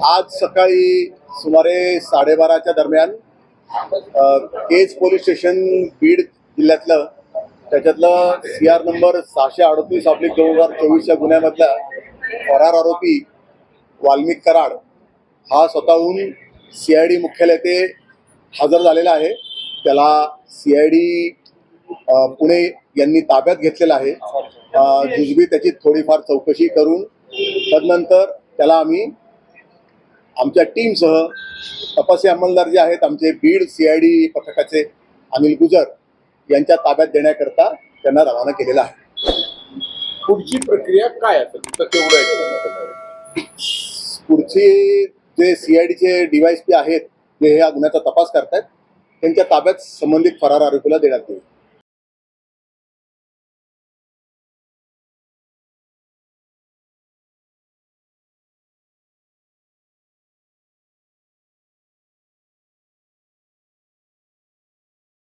आज सकाळी सुमारे साडेबाराच्या दरम्यान केज पोलीस स्टेशन बीड जिल्ह्यातलं त्याच्यातलं सी आर नंबर सहाशे अडतीस ऑब्लिक दोन हजार चोवीसच्या गुन्ह्यामधला फरार आरोपी वाल्मिक कराड हा स्वतःहून सी आय डी मुख्यालय ते हजर झालेला आहे. त्याला सी आय डी पुणे यांनी ताब्यात घेतलेला आहे. जुजबी त्याची थोडीफार चौकशी करून तदनंतर त्याला आम्ही आमच्या टीमसह तपासी अंमलदार जे आहेत आमचे बीड सी आय डी पथकाचे अनिल गुजर यांच्या ताब्यात देण्याकरता त्यांना रवाना केलेला आहे. पुढची प्रक्रिया काय असेल. पुढचे जे सी आय डीचे डीवायस पी आहेत जे ह्या गुन्ह्याचा तपास करतायत त्यांच्या ताब्यात संबंधित फरार आरोपीला देण्यात येईल.